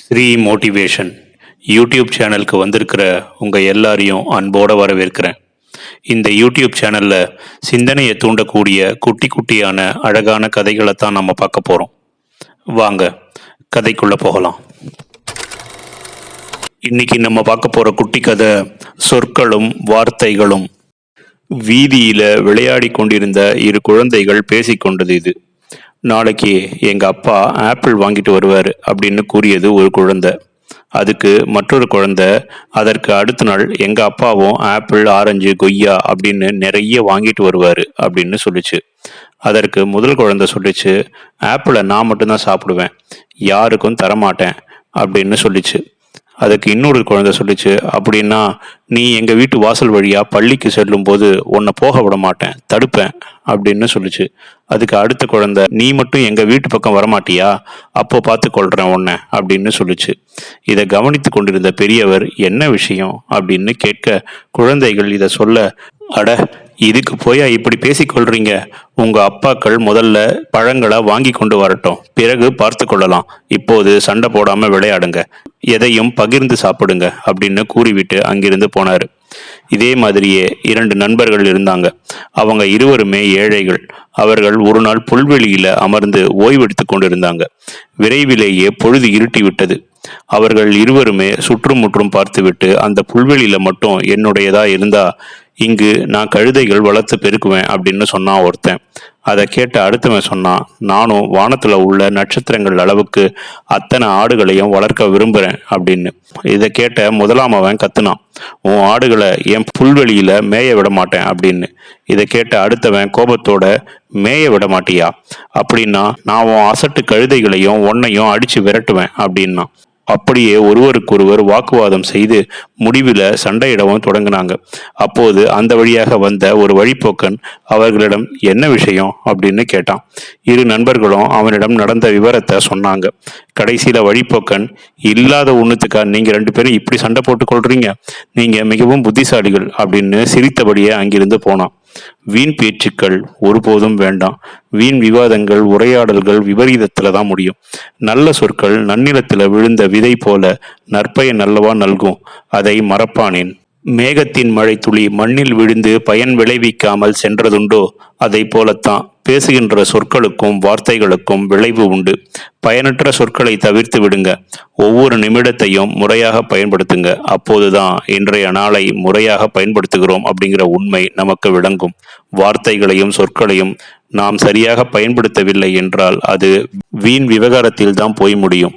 Sri motivation YouTube சேனலுக்கு வந்திருக்கிற உங்கள் எல்லாரையும் அன்போடு வரவேற்கிறேன். இந்த யூடியூப் சேனலில் சிந்தனையை தூண்டக்கூடிய குட்டி குட்டியான அழகான கதைகளை தான் நம்ம பார்க்க போகிறோம் வாங்க கதைக்குள்ளே போகலாம். இன்னைக்கு நம்ம பார்க்க போகிற குட்டி கதை சொற்களும் வார்த்தைகளும். வீதியில் விளையாடி கொண்டிருந்த இரு குழந்தைகள் பேசிக்கொண்டது இது. நாளைக்கு எங்கள் அப்பா ஆப்பிள் வாங்கிட்டு வருவார் அப்படின்னு கூறியது ஒரு குழந்தை. அதுக்கு மற்றொரு குழந்தை அதற்கு அடுத்த நாள் எங்கள் அப்பாவும் ஆப்பிள் ஆரஞ்சு கொய்யா அப்படின்னு நிறைய வாங்கிட்டு வருவார் அப்படின்னு சொல்லிச்சு. அதற்கு முதல் குழந்தை சொல்லிச்சு ஆப்பிளை நான் மட்டும்தான் சாப்பிடுவேன் யாருக்கும் தரமாட்டேன் அப்படின்னு சொல்லிச்சு. அதுக்கு இன்னொரு குழந்தை சொல்லிச்சு அப்படின்னா நீ எங்க வீட்டு வாசல் வழியா பள்ளிக்கு செல்லும் போது உன்னை போக விட மாட்டேன் தடுப்பேன் அப்படின்னு சொல்லிச்சு. அதுக்கு அடுத்த குழந்தை நீ மட்டும் எங்க வீட்டு பக்கம் வரமாட்டியா? அப்போ பார்த்து கொள்றேன் உன்னை அப்படின்னு சொல்லிச்சு. இதை கவனித்து கொண்டிருந்த பெரியவர் என்ன விஷயம்? அப்படின்னு கேட்க குழந்தைகள் இதை சொல்ல அட இதுக்கு போயா இப்படி பேசிக்கொள்றீங்க? உங்க அப்பாக்கள் முதல்ல பழங்களை வாங்கி கொண்டு வரட்டும். பிறகு பார்த்து கொள்ளலாம். இப்போது சண்டை போடாம விளையாடுங்க. எதையும் பகிர்ந்து சாப்பிடுங்க அப்படின்னு கூறிவிட்டு அங்கிருந்து போனாரு. இதே மாதிரியே இரண்டு நண்பர்கள் இருந்தாங்க. அவங்க இருவருமே ஏழைகள். அவர்கள் ஒரு நாள் புல்வெளியில அமர்ந்து ஓய்வெடுத்து கொண்டிருந்தாங்க. விரைவிலேயே பொழுது இருட்டி விட்டது அவர்கள் இருவருமே சுற்றுமுற்றும் பார்த்துவிட்டு அந்த புல்வெளியில மட்டும் என்னுடையதா இருந்தா இங்கு நான் கழுதைகள் வளர்த்து பெருக்குவேன் அப்படின்னு சொன்னான் ஒருத்தன். அதை கேட்ட அடுத்தவன் சொன்னான் நானும் வானத்துல உள்ள நட்சத்திரங்கள் அளவுக்கு அத்தனை ஆடுகளையும் வளர்க்க விரும்புறேன் அப்படின்னு. இதை கேட்ட முதலாம் அவன் கத்துனான். உன் ஆடுகளை என் புல்வெளியில மேய விட மாட்டேன் அப்படின்னு. இதை கேட்ட அடுத்தவன் கோபத்தோட மேய விட மாட்டியா? அப்படின்னா நான் உன் அசட்டு கழுதைகளையும் ஒன்னையும் அடிச்சு விரட்டுவேன் அப்படின்னா. அப்படியே ஒருவருக்கொருவர் வாக்குவாதம் செய்து முடிவில் சண்டையிடவும் தொடங்கினாங்க. அப்போது அந்த வழியாக வந்த ஒரு வழிப்போக்கன் அவர்களிடம் என்ன விஷயம்? அப்படின்னு கேட்டான். இரு நண்பர்களும் அவனிடம் நடந்த விவரத்தை சொன்னாங்க. கடைசியில் வழிப்போக்கன் இல்லாத ஒன்றுத்துக்கா நீங்கள் ரெண்டு பேரும் இப்படி சண்டை போட்டுக் கொள்றீங்க? நீங்கள் மிகவும் புத்திசாலிகள் அப்படின்னு சிரித்தபடியே அங்கிருந்து போனான். வீண் பேச்சுக்கள் ஒருபோதும் வேண்டாம். வீண் விவாதங்கள் உரையாடல்கள் விபரீதத்துல தான் முடியும். நல்ல சொற்கள் நன்னிலத்தில் விழுந்த விதை போல நற்பயன் நல்லவா நல்கும். அதை மறப்பானேன். மேகத்தின் மழை துளி மண்ணில் விழுந்து பயன் விளைவிக்காமல் சென்றதுண்டோ? அதை போலத்தான் பேசுகின்ற சொற்களுக்கும் வார்த்தைகளுக்கும் விளைவு உண்டு. பயனற்ற சொற்களை தவிர்த்து விடுங்க. ஒவ்வொரு நிமிடத்தையும் முறையாக பயன்படுத்துங்க. அப்போதுதான் இன்றைய நாளை முறையாக பயன்படுத்துகிறோம் அப்படிங்கிற உண்மை நமக்கு விளங்கும். வார்த்தைகளையும் சொற்களையும் நாம் சரியாக பயன்படுத்தவில்லை என்றால் அது வீண் விவகாரத்தில் தான் போய் முடியும்.